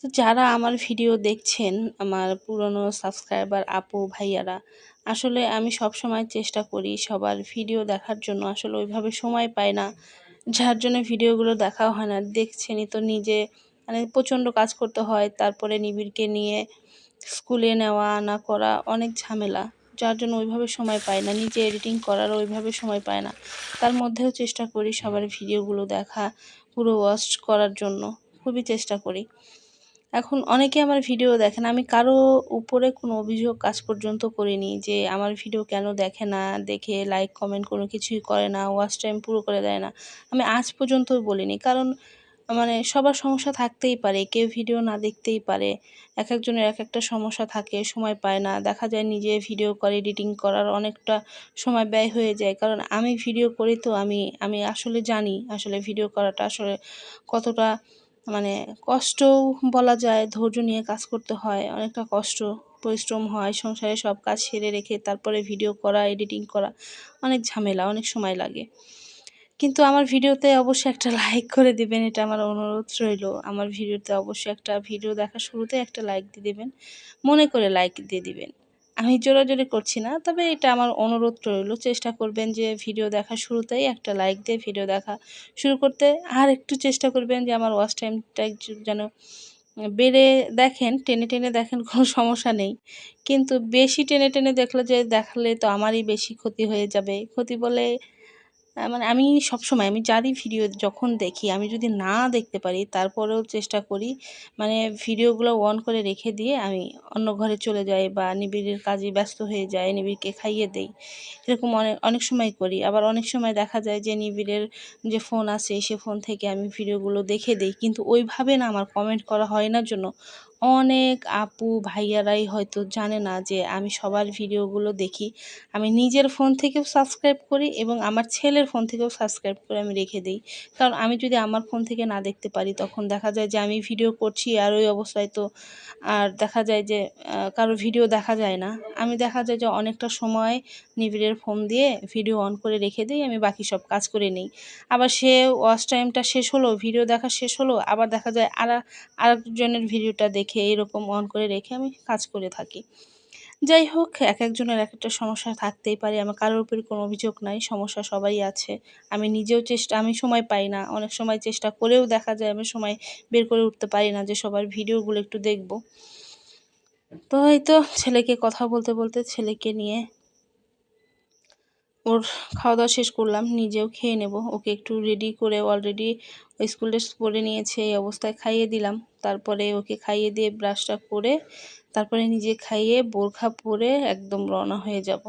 তো যারা আমার ভিডিও দেখছেন, আমার পুরনো সাবস্ক্রাইবার আপু, ভাইয়ারা, আসলে আমি সব সময় চেষ্টা করি সবার ভিডিও দেখার জন্য। আসলে ওইভাবে সময় পাই না, যার জন্য ভিডিওগুলো দেখাও হয় না। দেখছেনই তো নিজে মানে প্রচণ্ড কাজ করতে হয়, তারপরে নিবিড়কে নিয়ে স্কুলে নেওয়া আনা করা অনেক ঝামেলা, যার জন্য ওইভাবে সময় পায় না। নিজে এডিটিং করার ওইভাবে সময় পায় না। তার মধ্যেও চেষ্টা করি সবার ভিডিওগুলো দেখা, পুরো ওয়াচ করার জন্য। খুবই চেষ্টা করি। এখন অনেকে আমার ভিডিও দেখেন, আমি কারও উপরে কোনো অভিযোগ কাজ পর্যন্ত করিনি যে আমার ভিডিও কেন দেখে না, দেখে লাইক কমেন্ট কোনো কিছুই করে না ওয়াচ টাইম পুরো করে দেয় না। আমি আজ পর্যন্ত বলিনি, কারণ মানে সবার সমস্যা থাকতেই পারে, কেউ ভিডিও না দেখতেই পারে এক একজনের এক একটা সমস্যা থাকে, সময় পায় না। দেখা যায় নিজে ভিডিও করে এডিটিং করার অনেকটা সময় ব্যয় হয়ে যায়, কারণ আমি ভিডিও করি তো আমি আমি আসলে জানি আসলে ভিডিও করাটা আসলে কতটা মানে কষ্টও বলা যায়, ধৈর্য নিয়ে কাজ করতে হয়, অনেকটা কষ্ট, পরিশ্রম হয়, সংসারে সব কাজ সেরে রেখে তারপরে ভিডিও করা এডিটিং করা, অনেক ঝামেলা, অনেক সময় লাগে। কিন্তু আমার ভিডিওতে অবশ্যই একটা লাইক করে দিবেন, এটা আমার অনুরোধ রইল। আমার ভিডিওতে অবশ্যই একটা ভিডিও দেখা শুরুতে একটা লাইক দিয়ে দেবেন, মনে করে লাইক দিয়ে দিবেন। আমি জোরাজোরি করছি না, তবে এটা আমার অনুরোধ রইল। চেষ্টা করবেন যে ভিডিও দেখা শুরুতেই একটা লাইক দিয়ে ভিডিও দেখা শুরু করতে। আর একটু চেষ্টা করবেন যে আমার ওয়াশ টাইমটা যেন বেড়ে দেখেন, টেনে টেনে দেখেন, কোনো সমস্যা নেই। কিন্তু বেশি টেনে টেনে দেখলে যে, দেখালে তো আমারই বেশি ক্ষতি হয়ে যাবে। ক্ষতি বলে মানে আমি সবসময়, আমি যারই ভিডিও যখন দেখি, আমি যদি না দেখতে পারি, তারপরেও চেষ্টা করি মানে ভিডিওগুলো অন করে রেখে দিয়ে আমি অন্য ঘরে চলে যাই বা নিবিড়ের কাজে ব্যস্ত হয়ে যাই, নিবিড়কে খাইয়ে দেই, এরকম অনেক অনেক সময় করি। আবার অনেক সময় দেখা যায় যে নিবিড়ের যে ফোন আছে, সে ফোন থেকে আমি ভিডিওগুলো দেখে দিই, কিন্তু ওইভাবে না আমার কমেন্ট করা হয় না জন্য অনেক আপু ভাইয়ারাই হয়তো জানে না যে আমি সবার ভিডিওগুলো দেখি। আমি নিজের ফোন থেকেও সাবস্ক্রাইব করি এবং আমার ছেলের ফোন থেকেও সাবস্ক্রাইব করে আমি রেখে দিই। কারণ আমি যদি আমার ফোন থেকে না দেখতে পারি, তখন দেখা যায় যে আমি ভিডিও করছি আর ওই অবস্থায় তো আর দেখা যায় যে কারও ভিডিও দেখা যায় না। আমি দেখা যায় যে অনেকটা সময় নিবিড়ের ফোন দিয়ে ভিডিও অন করে রেখে দিই, আমি বাকি সব কাজ করে নিই। আবার সে ওয়াচ টাইমটা শেষ হলো, ভিডিও দেখা শেষ হলো, আবার দেখা যায় আর, আরেকজনের ভিডিওটা দেখে এরকম অন করে রেখে আমি কাজ করে থাকি। যাই হোক, এক একজনের এক একটা সমস্যা থাকতেই পারে, আমার কারোর উপরে কোনো অভিযোগ নাই, সমস্যা সবাই আছে। আমি নিজেও চেষ্টা, আমি সময় পাই না, অনেক সময় চেষ্টা করেও দেখা যায় আমি সময় বের করে উঠতে পারি না যে সবার ভিডিওগুলো একটু দেখব। তো হয়তো ছেলেকে কথা বলতে বলতে ছেলেকে নিয়ে ওর খাওয়া দাওয়া শেষ করলাম, নিজেও খেয়ে নেব। ওকে একটু রেডি করে অলরেডি স্কুল ড্রেস পরে নিয়েছে, এই অবস্থায় খাইয়ে দিলাম। তারপরে ওকে খাইয়ে দিয়ে ব্রাশটা করে তারপরে নিজে খাইয়ে বোরখা পরে একদম রওনা হয়ে যাব।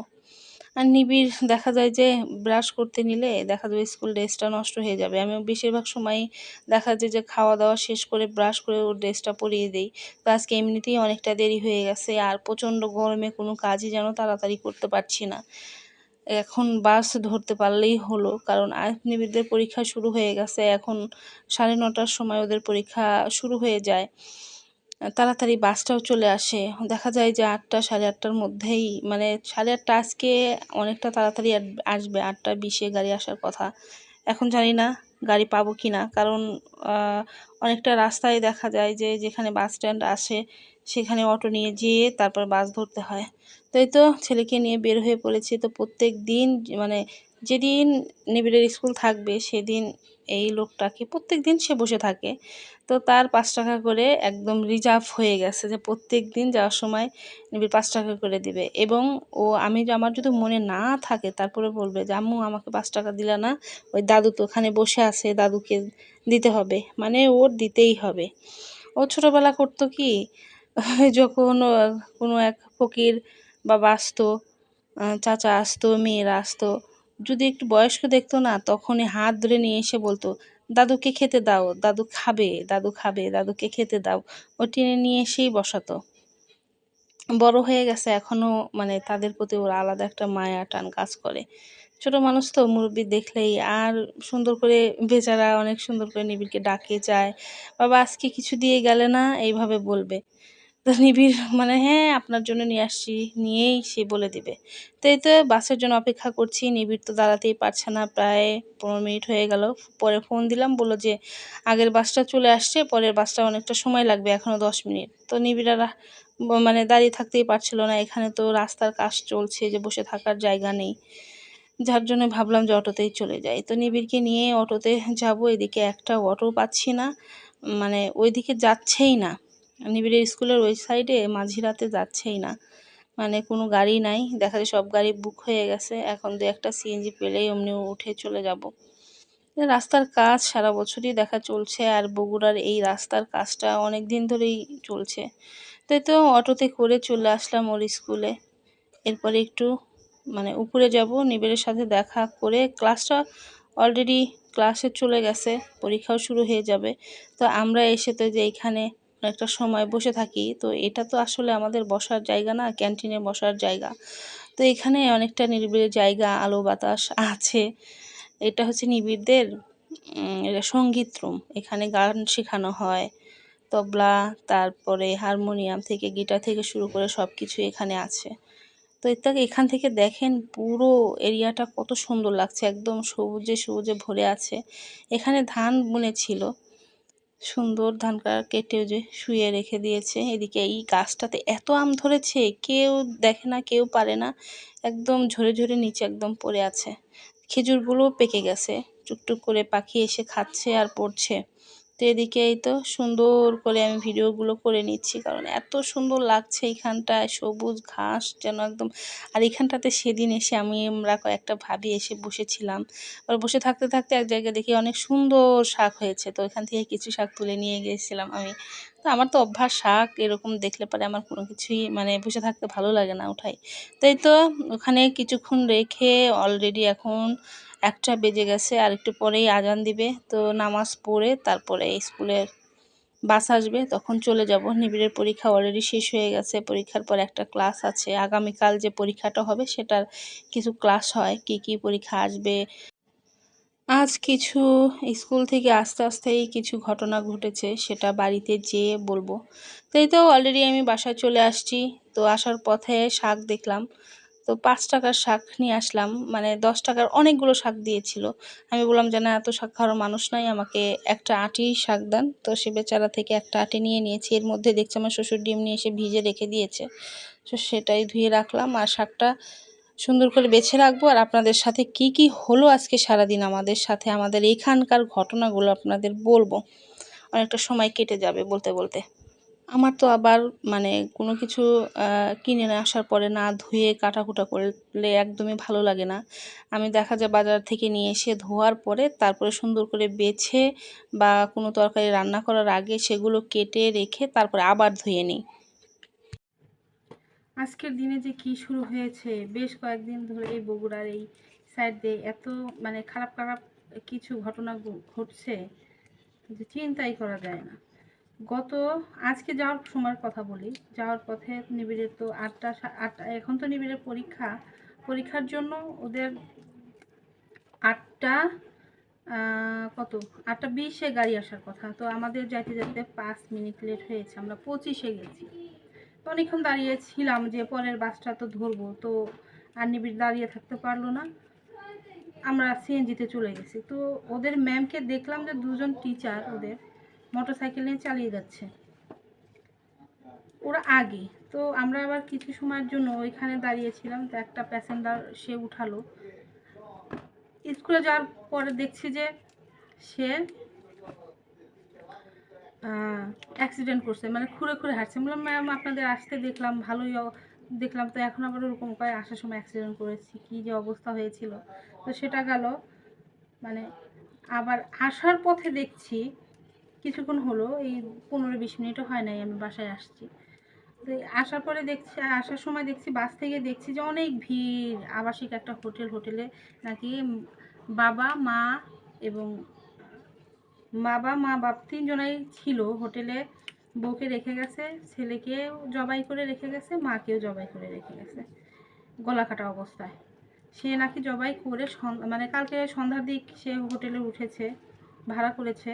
আর নিবিড় দেখা যায় যে ব্রাশ করতে নিলে দেখা যাবে স্কুল ড্রেসটা নষ্ট হয়ে যাবে। আমি বেশিরভাগ সময় দেখা যায় যে খাওয়া দাওয়া শেষ করে ব্রাশ করে ওর ড্রেসটা পরিয়ে দিই। তো আজকে এমনিতেই অনেকটা দেরি হয়ে গেছে, আর প্রচণ্ড গরমে কোনো কাজই যেন তাড়াতাড়ি করতে পারছি না। এখন বাস ধরতে পারলেই হলো, কারণ নিবিড়দের পরীক্ষা শুরু হয়ে গেছে। এখন সাড়ে নটার সময় ওদের পরীক্ষা শুরু হয়ে যায়। তাড়াতাড়ি বাসটাও চলে আসে। দেখা যায় যে আটটা, সাড়ে আটটার মধ্যেই মানে সাড়ে আটটা আজকে অনেকটা তাড়াতাড়ি আসবে। আটটা বিশে গাড়ি আসার কথা। এখন জানি না গাড়ি পাবো কি না কারণ অনেকটা রাস্তায় দেখা যায় যে যেখানে বাস স্ট্যান্ড আসে, সেখানে অটো নিয়ে যেয়ে তারপর বাস ধরতে হয়। তাই তো ছেলেকে নিয়ে বের হয়ে পড়েছি। তো প্রত্যেক দিন মানে যেদিন নিবিড়ের স্কুল থাকবে সেদিন এই লোকটাকে প্রত্যেক দিন সে বসে থাকে। তো তার পাঁচ টাকা করে একদম রিজার্ভ হয়ে গেছে যে প্রত্যেক দিন যাওয়ার সময় নিবিড় পাঁচ টাকা করে দিবে। এবং ও আমি আমার যদি মনে না থাকে তারপরে বলবে যে, আম্মু, আমাকে পাঁচ টাকা দিলা না। ওই দাদু তো ওখানে বসে আছে, দাদুকে দিতে হবে। মানে ওর দিতেই হবে। ও ছোটোবেলা করতো কি, যখন কোনো এক ফকির বাবা আসতো চাচা আসতো, মেয়েরা আসতো। যদি একটু বয়স্ক দেখতো না, তখনই হাত ধরে নিয়ে এসে বলতো, দাদুকে খেতে দাও, দাদু খাবে দাদু খাবে, দাদুকে খেতে দাও। ও টেনে নিয়ে এসেই বসাতো। বড় হয়ে গেছে, এখনও মানে তাদের প্রতি ওর আলাদা একটা মায়া টান কাজ করে। ছোট মানুষ তো, মুরব্বি দেখলেই আর সুন্দর করে, বেচারা অনেক সুন্দর করে নিবিড়কে ডাকে যায় বাবা, আজকে কিছু দিয়ে গেলে না? এইভাবে বলবে। তো নিবিড় মানে হ্যাঁ আপনার জন্য নিয়ে আসছি, নিয়েই সে বলে দিবে। তো এই তো বাসের জন্য অপেক্ষা করছি, নিবিড় তো দাঁড়াতেই পারছে না, প্রায় পনেরো মিনিট হয়ে গেল। পরে ফোন দিলাম, বলল যে আগের বাসটা চলে আসছে, পরের বাসটা অনেকটা সময় লাগবে এখনও দশ মিনিট। তো নিবিড়ারা মানে দাঁড়িয়ে থাকতেই পারছিল না, এখানে তো রাস্তার কাজ চলছে, যে বসে থাকার জায়গা নেই। যার জন্য ভাবলাম যে অটোতেই চলে যাই। তো নিবিড়কে নিয়ে অটোতে যাব, এদিকে একটা অটো পাচ্ছি না মানে ওইদিকে যাচ্ছেই না। নিবিড়ের স্কুলের ওই সাইডে মাঝিরাতে যাচ্ছেই না। মানে কোনো গাড়ি নাই, দেখা যায় সব গাড়ি বুক হয়ে গেছে। এখন দু একটা সিএনজি পেলেই অমনি উঠে চলে যাব। রাস্তার কাজ সারা বছরই দেখা চলছে, আর বগুড়ার এই রাস্তার কাজটা অনেক দিন ধরেই চলছে। তাই তো অটোতে করে চলে আসলাম ওর স্কুলে। এরপরে একটু মানে উপরে যাব, নিবিড়ের সাথে দেখা করে ক্লাসটা অলরেডি ক্লাসে চলে গেছে, পরীক্ষাও শুরু হয়ে যাবে। তো আমরা এসে তো যে এইখানে একটা সময় বসে থাকি, তো এটা তো আসলে আমাদের বসার জায়গা না ক্যান্টিনে বসার জায়গা। তো এখানে অনেকটা নিরিবিলি জায়গা, আলো বাতাস আছে। এটা হচ্ছে নিবিড়দের সংগীত রুম এখানে গান শেখানো হয়, তবলা, তারপরে হারমোনিয়াম থেকে গিটার থেকে শুরু করে সব কিছু এখানে আছে। তো এটা এখান থেকে দেখেন পুরো এরিয়াটা কত সুন্দর লাগছে, একদম সবুজে সবুজে ভরে আছে। এখানে ধান বুনেছিল সুন্দর ধান কেটে যে শুয়ে রেখে দিয়েছে। এদিকে এই গাছটাতে এত আম ধরেছে, কেউ দেখে না, কেউ পারে না। একদম ঝরে ঝরে নিচে একদম পড়ে আছে। খেজুরগুলোও পেকে গেছে। টুকটুক করে পাখি এসে খাচ্ছে আর পড়ছে। তো এদিকে এই তো সুন্দর করে আমি ভিডিওগুলো করে নিচ্ছি, কারণ এত সুন্দর লাগছে এইখানটায়, সবুজ ঘাস যেন একদম। আর এখানটাতে সেদিন এসে আমি আমরা কয়েকটা ভাবি এসে বসেছিলাম। আর বসে থাকতে থাকতে এক জায়গায় দেখি অনেক সুন্দর শাক হয়েছে, তো এখান থেকে কিছু শাক তুলে নিয়ে গিয়েছিলাম আমি। তো আমার তো অভ্যাস, শাক এরকম দেখলে পরে আমার কোনো কিছুই মানে বসে থাকতে ভালো লাগে না উঠাই তাই তো ওখানে কিছুক্ষণ রেখে অলরেডি এখন একটা বেজে গেছে, আর একটু পরেই আজান দিবে। তো নামাজ পড়ে তারপরে স্কুলের বাস আসবে, তখন চলে যাব। নিবিড়ের পরীক্ষা অলরেডি শেষ হয়ে গেছে। পরীক্ষার পর একটা ক্লাস আছে। আগামীকাল যে পরীক্ষাটা হবে সেটার কিছু ক্লাস হয়, কি কি পরীক্ষা আসবে আজ কিছু স্কুল থেকে আস্তে আস্তেই কিছু ঘটনা ঘটেছে, সেটা বাড়িতে যেয়ে বলব। তাই তো অলরেডি আমি বাসায় চলে আসছি, তো আসার পথে শাক দেখলাম। তো পাঁচ টাকার শাক নিয়ে আসলাম মানে দশ টাকার অনেকগুলো শাক দিয়েছিল। আমি বললাম যে, না, এত শাক খাওয়ার মানুষ নাই, আমাকে একটা আটি শাক দেন। তো সে বেচারা থেকে একটা আটি নিয়ে নিয়েছি, এর মধ্যে দেখছি আমার শ্বশুর ডিম নিয়ে এসে ভিজে রেখে দিয়েছে। তো সেটাই ধুয়ে রাখলাম আর শাকটা সুন্দর করে বেছে রাখব আর আপনাদের সাথে কি কি হলো আজকে সারাদিন আমাদের সাথে, আমাদের এখানকার ঘটনাগুলো আপনাদের বলব। অনেকটা সময় কেটে যাবে বলতে বলতে। আমার তো আবার মানে কোনো কিছু কিনে নিয়ে আসার পরে না ধুয়ে কাটাকুটা করলে একদমই ভালো লাগে না। আমি দেখা যায় বাজার থেকে নিয়ে এসে ধোয়ার পরে তারপরে সুন্দর করে বেছে বা কোনো তরকারি রান্না করার আগে সেগুলো কেটে রেখে তারপরে আবার ধুয়ে নিই। আজকের দিনে যে কি শুরু হয়েছে, বেশ কয়েকদিন ধরে এই বগুড়ার এই সাইড দিয়ে এত মানে খারাপ খারাপ কিছু ঘটনা ঘটছে যে চিন্তাই করা যায় না। গত, আজকে যাওয়ার সময়ের কথা বলি, যাওয়ার পথে নিবিড়ের তো আটটা আটটা এখন তো নিবিড়ের পরীক্ষা। পরীক্ষার জন্য ওদের আটটা কত? আটটা বিশে গাড়ি আসার কথা। তো আমাদের যাইতে যেতে পাঁচ মিনিট লেট হয়েছে, আমরা পঁচিশে গেছি। তো অনেকক্ষণ দাঁড়িয়েছিলাম যে পরের বাসটা তো ধরবো, তো আর নিবিড় দাঁড়িয়ে থাকতে পারল না। আমরা সিএনজিতে চলে গেছি। তো ওদের ম্যামকে দেখলাম যে দুজন টিচার ওদের মোটর সাইকেল নিয়ে চালিয়ে যাচ্ছে। ওরা আগে, তো আমরা আবার কিছু সময়ের জন্য ওইখানে দাঁড়িয়েছিলাম তো একটা প্যাসেঞ্জার সে উঠালো। স্কুলে যাওয়ার পরে দেখছি যে সে অ্যাক্সিডেন্ট করছে মানে খুঁড়ে খুঁড়ে হাঁটছে। বললাম ম্যাম আপনাদের আসতে দেখলাম, ভালোই দেখলাম, তো এখন আবার ওরকম কয় আসার সময় অ্যাক্সিডেন্ট করেছি, কী যে অবস্থা হয়েছিল। তো সেটা গেল মানে আবার আসার পথে দেখছি, কিছুক্ষণ হলো, এই পনেরো বিশ মিনিটও হয় নাই, আমি বাসায় আসছি। তো আসার পরে দেখছি, আসার সময় দেখছি, বাস থেকে দেখছি যে অনেক ভিড়, আবাসিক একটা হোটেল, হোটেলে নাকি বাবা, মা এবং বাবা, মা, বাপ তিনজনাই ছিল হোটেলে। বউকে রেখে গেছে ছেলেকেও জবাই করে রেখে গেছে, মাকেও জবাই করে রেখে গেছে। গলা কাটা অবস্থায়। সে নাকি জবাই করে মানে কালকে সন্ধ্যার দিক সে হোটেলে উঠেছে, ভাড়া করেছে।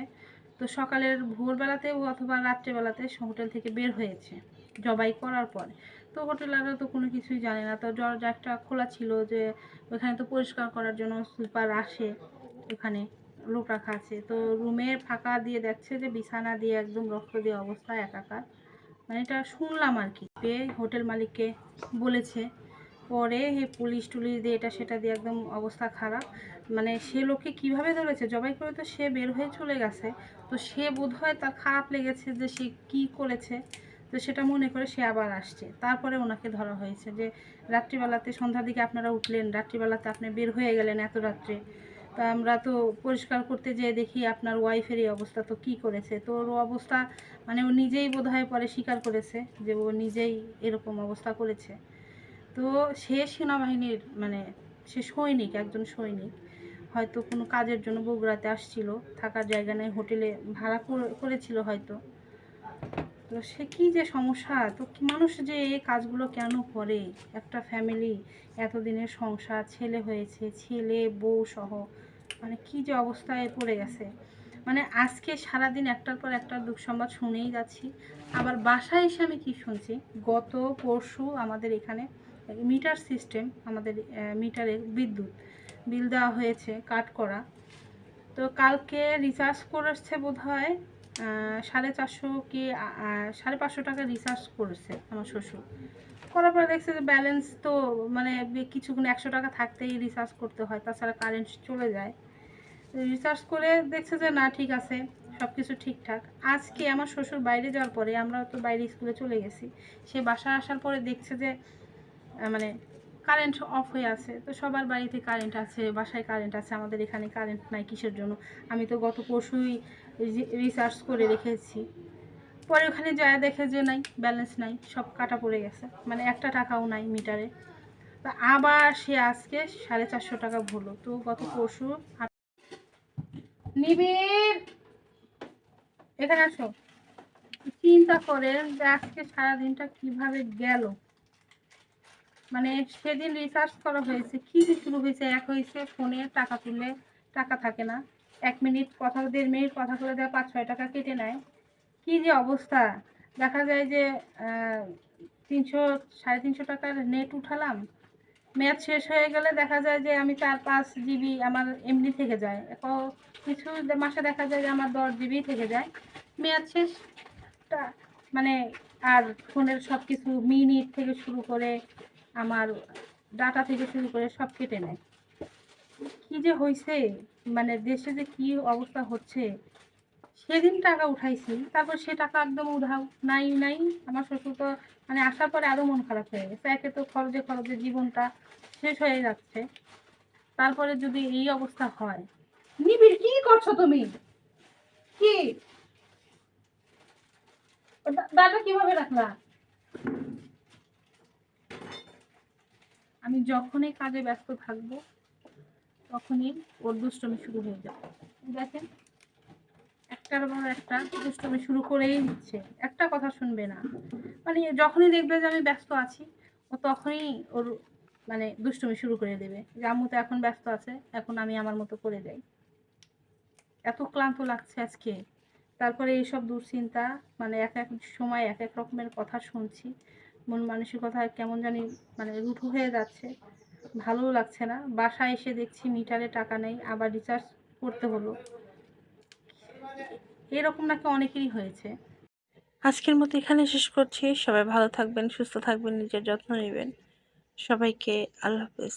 তো সকালের ভোরবেলাতে অথবা রাত্রেবেলাতে হোটেল থেকে বের হয়েছে, জবাই করার পর। তো হোটেলাররা তো কোনো কিছুই জানে না। তো দরজা একটা খোলা ছিল যে ওখানে তো পরিষ্কার করার জন্য সুপার আসে ওখানে। লোক রাখা আছে তো রুমের ফাঁকা দিয়ে দেখছে যে বিছানা দিয়ে একদম রক্ত দিয়ে অবস্থা একাকার। মানে এটা শুনলাম আর কি। পেয়ে হোটেল মালিককে বলেছে। পরে হে পুলিশ টুলিশ দিয়ে এটা সেটা দিয়ে একদম অবস্থা খারাপ। মানে সে লোককে কীভাবে ধরেছে? জবাই করে তো সে বের হয়ে চলে গেছে। তো সে বোধহয় তার খারাপ লেগেছে যে সে কি করেছে। তো সেটা মনে করে সে আবার আসছে। তারপরে ওনাকে ধরা হয়েছে যে, রাত্রিবেলাতে সন্ধ্যার দিকে আপনারা উঠলেন। রাত্রিবেলাতে আপনি বের হয়ে গেলেন এত রাত্রে। তা আমরা তো পরিষ্কার করতে যেয়ে দেখি আপনার ওয়াইফের এই অবস্থা, তো কি করেছে? তো ওর অবস্থা মানে ও নিজেই বোধহয় পরে স্বীকার করেছে যে ও নিজেই এরকম অবস্থা করেছে। তো সে সেনাবাহিনীর মানে সে সৈনিক, একজন সৈনিক, হয়তো কোনো কাজের জন্য বগুড়াতে আসছিল, থাকার জায়গা নেই, হোটেলে ভাড়া করে- করেছিল হয়তো। তো সে কি যে সমস্যা? তো মানুষ যে এই কাজগুলো কেন করে? একটা ফ্যামিলি এতদিনের সংসার, ছেলে হয়েছে, ছেলে, বউ সহ। মানে কি যে অবস্থায় পড়ে গেছে। মানে আজকে সারাদিন একটার পর একটা দুঃখ সংবাদ শুনেই যাচ্ছি। আবার বাসায় এসে আমি কি শুনছি? গত পরশু আমাদের এখানে মিটার সিস্টেম, আমাদের মিটারে বিদ্যুৎ, বিল দেওয়া হয়েছে, কাট করা। তো কালকে রিচার্জ করেছে বোধ হয় সাড়ে চারশো কি সাড়ে পাঁচশো টাকা রিচার্জ করেছে আমার শ্বশুর। করার পরে দেখছে যে ব্যালেন্স তো মানে কিছুক্ষণ একশো টাকা থাকতেই রিচার্জ করতে হয়, তাছাড়া কারেন্ট চলে যায়। রিচার্জ করে দেখছে যে না, ঠিক আছে সব কিছু ঠিকঠাক। আজকে আমার শ্বশুর বাইরে যাওয়ার পরে আমরা তো বাইরে স্কুলে চলে গেছি। সে বাসায় আসার পরে দেখছে যে মানে কারেন্ট অফ হয়ে আছে। তো সবার বাড়িতে কারেন্ট আছে, বাসায় কারেন্ট আছে, আমাদের এখানে কারেন্ট নাই কিসের জন্য? আমি তো গত পরশুই রিচার্জ করে রেখেছি পরে ওখানে যায় দেখে যে নাই ব্যালেন্স নাই, সব কাটা পড়ে গেছে। মানে একটা টাকাও নাই মিটারে তা আবার সে আজকে সাড়ে চারশো টাকা ভরলো। তো গত পরশু নিবিড়। এখানে আসো। চিন্তা করেন যে আজকে সারাদিনটা কীভাবে গেল। মানে সেদিন রিচার্জ করা হয়েছে, কি যে শুরু হয়েছে, এক হয়েছে ফোনে টাকা তুললে টাকা থাকে না। এক মিনিট কথা, দেড় মিনিট কথা বলে দেয় পাঁচ, ছয় টাকা কেটে নেয়। কি যে অবস্থা। দেখা যায় যে তিনশো, সাড়ে তিনশো টাকার নেট উঠালাম। মেয়াদ শেষ হয়ে গেলে দেখা যায় যে আমি চার পাঁচ জিবি আমার এমনি থেকে যায়। ক- কিছু মাসে দেখা যায় যে আমার দশ জিবি থেকে যায়। মেয়াদ শেষ টা- মানে আর ফোনের সব কিছু মিনিট থেকে শুরু করে আমার ডাটা থেকে শুরু করে সব কেটে নেয়। কী যে হয়েছে মানে দেশে যে কি অবস্থা হচ্ছে? সেদিন টাকা উঠাইছি, তারপর সে টাকা একদম উধাও, নাই নাই, আমার শ্বশুর তো মানে আসার পরে আরও মন খারাপ হয়ে গেছে। একে তো খরচে খরচে জীবনটা শেষ হয়ে যাচ্ছে। তারপরে যদি এই অবস্থা হয়, নিবিড় কি করছ তুমি? কি? দাদা কীভাবে রাখলা? আমি যখনই কাজে ব্যস্ত থাকব, তখনই ওর দুষ্টমি শুরু হয়ে যাবে। দেখেন একটার পর একটা দুষ্টমি শুরু করেই দিচ্ছে একটা কথা শুনবে না। মানে যখনই দেখবে যে আমি ব্যস্ত আছি, ও তখনই ওর মানে দুষ্টমি শুরু করে দেবে যে, আম্মু তো এখন ব্যস্ত আছে, এখন আমি আমার মতো করে যাই এত ক্লান্ত লাগছে আজকে। তারপরে এইসব দুশ্চিন্তা মানে এক এক সময় এক এক রকমের কথা শুনছি। মন মানসিকতা কেমন জানি মানে রুঠো হয়ে যাচ্ছে। ভালোও লাগছে না। বাসায় এসে দেখছি মিটারে টাকা নেই, আবার রিচার্জ করতে হলো। এরকম নাকি অনেকেরই হয়েছে। আজকের মতো এখানে শেষ করছি। সবাই ভালো থাকবেন, সুস্থ থাকবেন, নিজের যত্ন নেবেন। সবাইকে আল্লাহ হাফেজ।